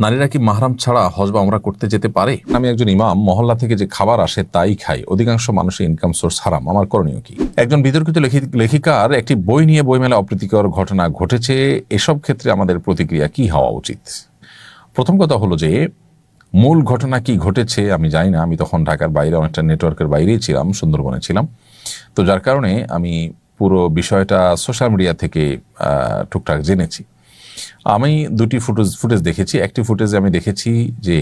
নারীরা কি মাহরাম ছাড়া হজ বা আমরা করতে যেতে পারে? আমি একজন ইমাম, মহল্লা থেকে যে খাবার আসে তাই খাই। অধিকাংশ মানুষের ইনকাম সোর্স হারাম। আমার করণীয় কি? একজন বিতর্কিত লেখি- লেখিকার একটি বই নিয়ে বইমেলা অপ্রীতিকর ঘটনা ঘটেছে। এসব ক্ষেত্রে আমাদের প্রতিক্রিয়া কি হওয়া উচিত? প্রথম কথা হলো যে, মূল ঘটনা কি ঘটেছে আমি জানি না। আমি তখন ঢাকার বাইরে, অনেকটা নেটওয়ার্কের বাইরেই ছিলাম, সুন্দরবনে ছিলাম। তো যার কারণে আমি পুরো বিষয়টা সোশ্যাল মিডিয়া থেকে টুকটাক জেনেছি। আমি দুটি ফুটেজ ফুটেজ দেখেছি। একটি ফুটেজে আমি দেখেছি যে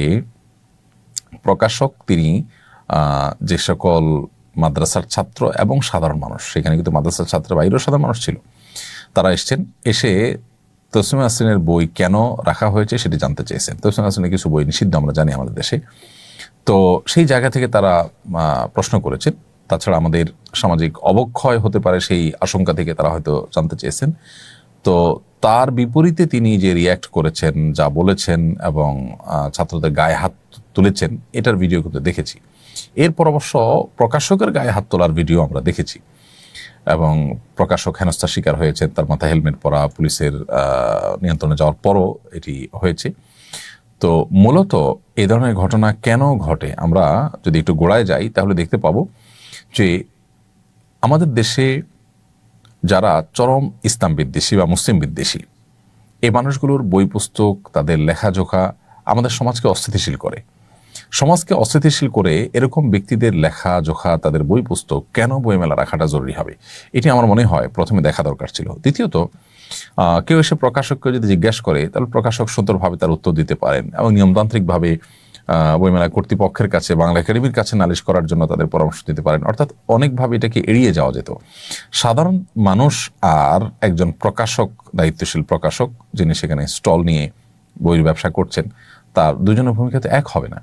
প্রকাশক তিনি যে সকল মাদ্রাসার ছাত্র এবং সাধারণ মানুষ, সেখানে কিন্তু মাদ্রাসার ছাত্র বাইরেও সাধারণ মানুষ ছিল, তারা এসছেন। এসে তসলিমা হাসিনের বই কেন রাখা হয়েছে সেটি জানতে চেয়েছেন। তসলিমা হাসিনের কিছু বই নিষিদ্ধ, আমরা জানি আমাদের দেশে। তো সেই জায়গা থেকে তারা প্রশ্ন করেছেন। তাছাড়া আমাদের সামাজিক অবক্ষয় হতে পারে সেই আশঙ্কা থেকে তারা হয়তো জানতে চেয়েছেন। তো তার বিপরীতে তিনি যে রিয়্যাক্ট করেছেন, যা বলেছেন এবং ছাত্রদের গায়ে হাত তুলেছেন, এটার ভিডিও কিন্তু দেখেছি। এরপর অবশ্য প্রকাশকের গায়ে হাত তোলার ভিডিও আমরা দেখেছি। এবং প্রকাশক হেনস্থার শিকার হয়েছেন, তার মাথায় হেলমেট পরা, পুলিশের নিয়ন্ত্রণে যাওয়ার পরও এটি হয়েছে। তো মূলত এ ধরনের ঘটনা কেন ঘটে? আমরা যদি একটু গোড়ায় যাই, তাহলে দেখতে পাবো যে আমাদের দেশে যারা চরম ইসলাম বিদ্বেষী বা মুসলিম বিদ্বেষী। এই মানুষগুলোর বই পুস্তক, তাদের লেখাজোখা আমাদের সমাজকে অস্থিতিশীল করে। সমাজকে অস্থিতিশীল করে এরকম ব্যক্তিদের লেখা জোখা তাদের বই পুস্তক কেন বইমেলা রাখাটা জরুরি হবে? এটি আমার মনে হয় প্রথমে দেখা দরকার ছিল। দ্বিতীয়ত কেউ এসে প্রকাশককে যদি জিজ্ঞেস করে, তাহলে প্রকাশক সুন্দরভাবে তার উত্তর দিতে পারেন এবং নিয়মতান্ত্রিকভাবে বইমেলা কর্তৃপক্ষের কাছে, বাংলা একাডেমির কাছে নালিশ করার জন্য তাদের পরামর্শ দিতে পারেন। অর্থাৎ অনেকভাবে এটাকে এড়িয়ে যাওয়া যেত। সাধারণ মানুষ আর একজন প্রকাশক, দায়িত্বশীল প্রকাশক, যিনি সেখানে স্টল নিয়ে বইয়ের ব্যবসা করছেন, তার দুজনের ভূমিকা তো এক হবে না।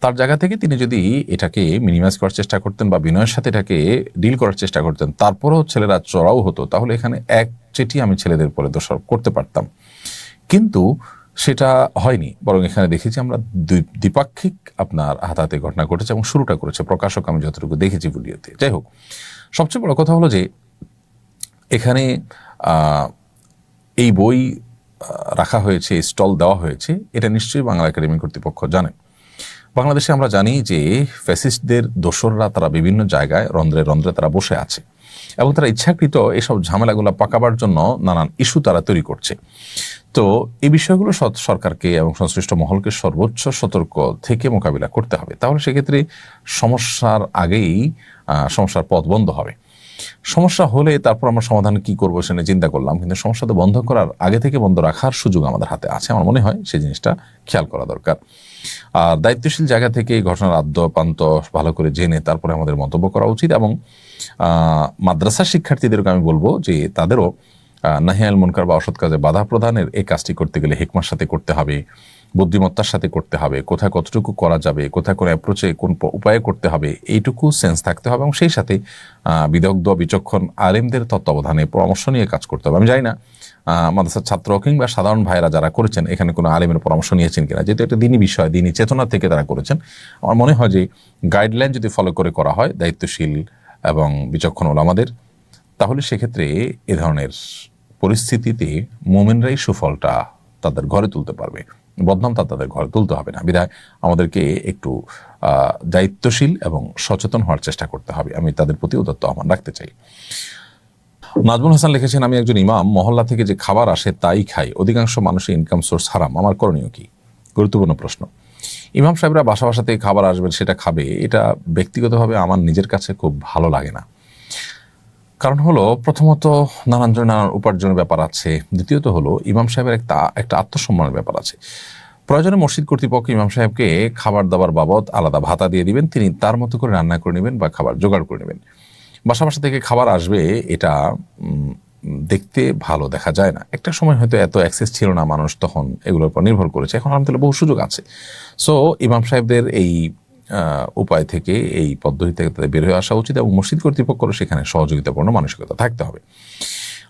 তার জায়গা থেকে তিনি যদি এটাকে মিনিমাইজ করার চেষ্টা করতেন বা বিনয়ের সাথে এটাকে ডিল করার চেষ্টা করতেন, তারপরেও ছেলেরা চড়াও হতো, তাহলে এখানে এক চেটি আমি ছেলেদের পরে দোষারোপ করতে পারতাম। কিন্তু সেটা হয়নি। বরং এখানে দেখেছি আমরা দ্বিপাক্ষিক আপনার হাতাহাতি ঘটনা ঘটেছে এবং শুরুটা করেছে। প্রকাশক আমি যতটুকু দেখেছি ভিডিওতে। যাই হোক, সবচেয়ে বড় কথা হলো যে এখানে এই বই রাখা হয়েছে, স্টল দেওয়া হয়েছে। এটা নিশ্চয়ই বাংলা একাডেমি কর্তৃপক্ষ জানেন বাংলাদেশে আমরা জানি যে ফ্যাসিস্টদের দোসররা তারা বিভিন্ন জায়গায় রন্ধ্রে রন্ধ্রে তারা বসে আছে। এবং তারা ইচ্ছাকৃত এসব ঝামেলাগুলো পাকাবার জন্য নানান ইস্যু তারা তৈরি করছে। তো এই বিষয়গুলো সরকারকে এবং সংশ্লিষ্ট মহলকে সর্বোচ্চ সতর্ক থেকে মোকাবিলা করতে হবে। তাহলে সেক্ষেত্রে সমস্যার আগেই সমস্যার পথ বন্ধ হবে। সমস্যা হলে তারপর আমরা সমাধান কি করব সেটা চিন্তা করলাম। কিন্তু সমস্যা তো বন্ধ করার, আগে থেকে বন্ধ রাখার সুযোগ আমাদের হাতে আছে, আমার মনে হয় সেই জিনিসটা খেয়াল করা দরকার। আর দায়িত্বশীল জায়গা থেকে ঘটনার আদ্য পান্ত ভালো করে জেনে তারপরে আমাদের মন্তব্য করা উচিত এবং মাদ্রাসা শিক্ষার্থীদেরকে আমি বলব যে তাদেরও নাহিয়াল মুনকার বা অসৎ কাজে বাধা প্রদানের এই কাজটি করতে গেলে হেকমার সাথে করতে হবে। বুদ্ধিমত্তার সাথে করতে হবে, কোথায় কতটুকু করা যাবে, কোথায় কোন অ্যাপ্রোচে কোন উপায়ে করতে হবে, এইটুকু সেন্স থাকতে হবে এবং সেই সাথে বিদগ্ধ, বিচক্ষণ, আলেমদের তত্ত্বাবধানে পরামর্শ নিয়ে কাজ করতে হবে। আমি জানি না মাদ্রাসার ছাত্র কিংবা সাধারণ ভাইরা যারা করেছেন, এখানে কোনো আলেমের পরামর্শ নিয়েছেন কিনা? যেহেতু একটা দিনই বিষয় দিনই চেতনা থেকে তারা করেছেন, আমার মনে হয় যে গাইডলাইন যদি ফলো করে করা হয়, দায়িত্বশীল এবং বিচক্ষণ ওলামাদের, তাহলে সেক্ষেত্রে এ ধরনের পরিস্থিতিতে মোমেনরাই সুফলটা তাদের ঘরে তুলতে পারবে। বদনাম তা তাদের ঘরে তুলতে হবে না। বিধায় আমাদেরকে একটু দায়িত্বশীল এবং সচেতন হওয়ার চেষ্টা করতে হবে। আমি তাদের প্রতি উদত্ত আহ্বান রাখতে চাই। নাজমুল হাসান লিখেছেন, আমি একজন ইমাম, মহল্লা থেকে যে খাবার আসে তাই খাই। অধিকাংশ মানুষের ইনকাম সোর্স হারাম। আমার করণীয় কি? গুরুত্বপূর্ণ প্রশ্ন। ইমাম সাহেবরা বাসা বাসা থেকে খাবার আসবেন, সেটা খাবে। এটা ব্যক্তিগতভাবে আমার নিজের কাছে খুব ভালো লাগে না। কারণ হলো প্রথমত নানান জন নানান উপার্জনের ব্যাপার আছে। দ্বিতীয়ত হলো ইমাম সাহেবের একটা একটা আত্মসম্মানের ব্যাপার আছে। প্রয়োজনে মসজিদ কর্তৃপক্ষ ইমাম সাহেবকে খাবার দাবার বাবদ আলাদা ভাতা দিয়ে দিবেন, তিনি তার মতো করে রান্না করে নেবেন বা খাবার জোগাড় করে নেবেন। বাসা বাসা থেকে খাবার আসবে, এটা দেখতে ভালো দেখা যায় না। একটা সময় হয়তো এত অ্যাক্সেস ছিল না মানুষ তখন, এগুলোর উপর নির্ভর করেছে। এখন আলহামদুলিল্লাহ বহু সুযোগ আছে। সো ইমাম সাহেবদের এই উপায় থেকে এই পদ্ধতি থেকে তাদের বের হয়ে আসা উচিত এবং মসজিদ কর্তৃপক্ষেরও সেখানে সহযোগিতাপূর্ণ মানসিকতা থাকতে হবে।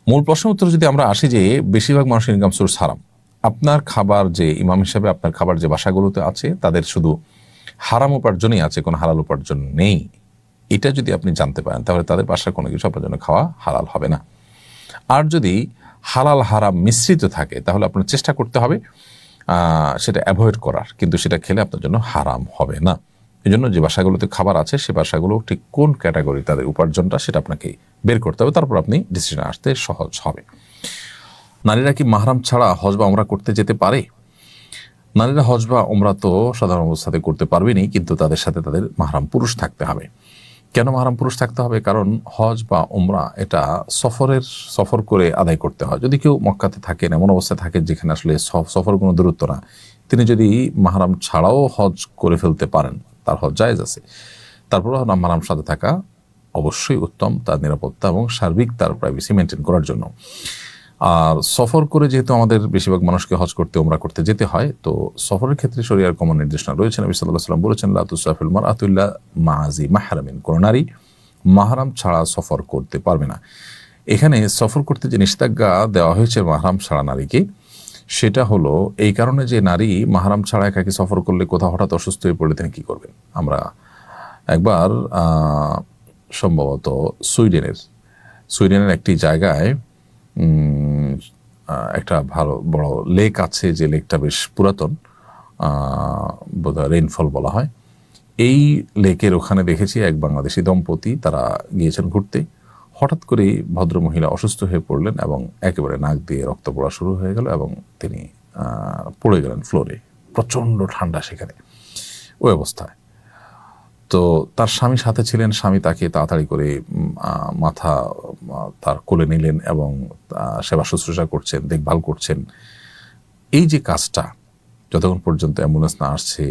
মূল প্রশ্ন উত্তর যদি আমরা আসি যে, বেশিরভাগ মানুষের ইনকাম সোর্স হারাম। আপনার খাবার যে ইমাম হিসাবে আপনার খাবার যে বাসাগুলোতে আছে, তাদের শুধু হারাম উপার্জনই আছে, কোনো হালাল উপার্জন নেই। এটা যদি আপনি জানতে পারেন, তাহলে তাদের বাসার কোনো কিছু আপনার জন্য খাওয়া হালাল হবে না। আর যদি হালাল হারাম মিশ্রিত থাকে, তাহলে আপনার চেষ্টা করতে হবে সেটা অ্যাভয়েড করার। কিন্তু সেটা খেলে আপনার জন্য হারাম হবে না। এই জন্য যে বাসাগুলোতে খাবার আছে, সে বাসাগুলো ঠিক কোন ক্যাটাগরি তাদের উপার্জনটা সেটা আপনাকে বের করতে হবে। তারপর আপনি ডিসিশন আসতে সহজ হবে। নারীরা কি মাহরাম ছাড়া হজ বা আমরা করতে যেতে পারে? নারীরা হজ বা ওমরা তো সাধারণ অবস্থাতে করতে পারবেনই, কিন্তু তাদের সাথে তাদের মাহরাম পুরুষ থাকতে হবে। কেন মাহরাম পুরুষ থাকতে হবে? কারণ হজ বা ওমরা এটা সফরের, সফর করে আদায় করতে হয়। যদি কেউ মক্কাতে থাকেন, এমন অবস্থায় থাকেন যেখানে আসলে সফ- সফর কোনো দূরত্ব না, তিনি যদি মাহরাম ছাড়াও হজ করে ফেলতে পারেন তার হজ জায়েজ আছে। তারপরে মারাম সাথে থাকা অবশ্যই উত্তম তার নিরাপত্তা এবং সার্বিক তার প্রাইভেসি মেনটেন করার জন্য। আর সফর করে যেহেতু আমাদের বেশিরভাগ মানুষকে হজ করতে ওমরা করতে যেতে হয়, তো সফরের ক্ষেত্রে শরিয়ার কমন নির্দেশনা রয়েছে। নবী সাল্লাহ সাল্লাম বলেছেন লাতুসাফিল মার আতুল্লাহ মাহাজি মাহারামিন। কোন নারী মাহারাম ছাড়া সফর করতে পারবে না। এখানে সফর করতে যে নিষেধাজ্ঞা দেওয়া হয়েছে মাহারাম ছাড়া নারীকে সেটা হলো, এই কারণে যে নারী মাহারাম ছাড়া একাকি সফর করলে কোথাও হঠাৎ অসুস্থ হয়ে পড়লে তিনি কী করবেন? আমরা একবার সম্ভবত সুইডেনের সুইডেনের একটি জায়গায় একটা ভালো, বড় লেক আছে যে লেকটা বেশ পুরাতন বোধহয় রেইনফল বলা হয়। এই লেকের ওখানে দেখেছি এক বাংলাদেশি দম্পতি, তারা গিয়েছেন ঘুরতে। হঠাৎ করেই ভদ্র মহিলা অসুস্থ হয়ে পড়লেন এবং একেবারে নাক দিয়ে রক্ত পড়া শুরু হয়ে গেল এবং তিনি পড়ে গেলেন ফ্লোরে, প্রচণ্ড ঠান্ডা সেখানে। ওই অবস্থায়। তো তার স্বামী সাথে ছিলেন, স্বামী তাকে তাড়াতাড়ি করে মাথা তার কোলে নিলেন এবং সেবা শুশ্রূষা করছেন, দেখভাল করছেন। এই যে কাজটা, যতক্ষণ পর্যন্ত অ্যাম্বুলেন্স না আসছে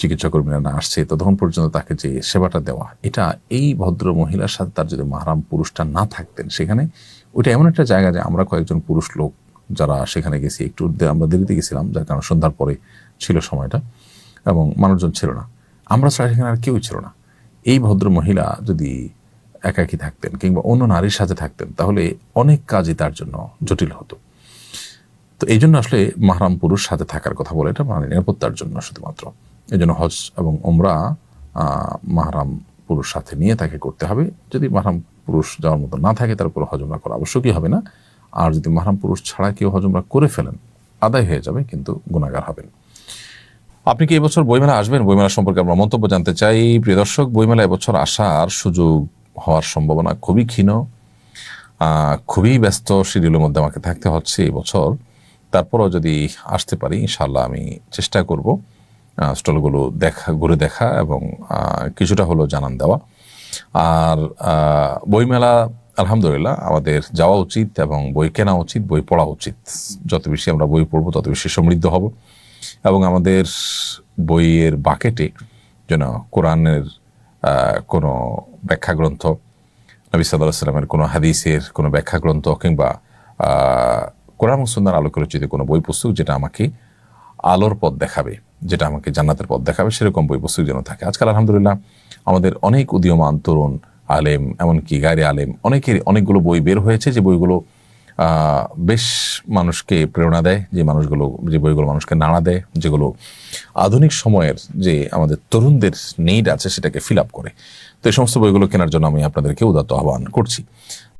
চিকিৎসা কর্মীরা না আসছে ততক্ষণ পর্যন্ত তাকে যে সেবাটা দেওয়া, এটা এই ভদ্র মহিলার সাথে তার যদি মাহারাম পুরুষটা না থাকতেন সেখানে, ওইটা এমন একটা জায়গা যে আমরা কয়েকজন পুরুষ লোক যারা সেখানে গেছি, একটু আমরা দেরিতে গেছিলাম, যার কারণে সন্ধ্যার পরে ছিল সময়টা, এবং মানুষজন ছিল না। আমরা ছাড়া সেখানে আর কেউই ছিল না। এই ভদ্র মহিলা যদি একাকী থাকতেন কিংবা অন্য নারীর সাথে থাকতেন, তাহলে অনেক কাজই তার জন্য জটিল হতো। তো এই জন্য আসলে মাহরাম পুরুষ সাথে থাকার কথা বলে, এটা মানে নিরাপত্তার জন্য শুধুমাত্র। এই জন্য হজ এবং ওমরা মাহরাম পুরুষ সাথে নিয়ে তাকে করতে হবে। যদি মাহরাম পুরুষ যাওয়ার মতো না থাকে, তার উপরে হজমরা করা আবশ্যকই হবে না। আর যদি মাহরাম পুরুষ ছাড়া কেউ হজমরা করে ফেলেন, আদায় হয়ে যাবে, কিন্তু গুণাগার হবেন। আপনি কি এবছর বইমেলা আসবেন? বইমেলা সম্পর্কে আমরা মন্তব্য জানতে চাই। প্রিয় দর্শক, বইমেলা এবছর আসার সুযোগ হওয়ার সম্ভাবনা খুবই ক্ষীণ। খুবই ব্যস্ত শিডিউলের মধ্যে আমাকে থাকতে হচ্ছে এই বছর তারপরও যদি আসতে পারি ইনশাল্লাহ আমি চেষ্টা করব। স্টলগুলো দেখা, ঘুরে দেখা এবং কিছুটা হলো জানান দেওয়া। আর বইমেলা আলহামদুলিল্লাহ, আমাদের যাওয়া উচিত এবং বই কেনা উচিত, বই পড়া উচিত। যত বেশি আমরা বই পড়ব, তত বেশি সমৃদ্ধ হব। এবং আমাদের বইয়ের বাকেটে যেন কোরআনের কোনো ব্যাখ্যা গ্রন্থ নবী সাল্লাহ সাল্লামের কোনো হাদিসের কোনো ব্যাখ্যা গ্রন্থ কিংবা কোরআন এবং সুন্নার আলোকে রচিত কোনো বই পুস্তক যেটা আমাকে আলোর পথ দেখাবে। যেটা আমাকে জান্নাতের পথ দেখাবে, সেরকম বই পুস্তক যেন থাকে। আজকাল আলহামদুলিল্লাহ আমাদের অনেক উদীয়মান তরুণ, আলেম, এমনকি গায়রে আলেম, অনেকের অনেকগুলো বই বের হয়েছে যে বইগুলো বেশ মানুষকে প্রেরণা দেয়, যে মানুষগুলো, যে বইগুলো মানুষকে নাড়া দেয়, যেগুলো আধুনিক সময়ের যে আমাদের তরুণদের নিড আছে সেটাকে ফিল আপ করে। তো এই সমস্ত বইগুলো কেনার জন্য আমি আপনাদেরকে উদাত্ত আহ্বান করছি।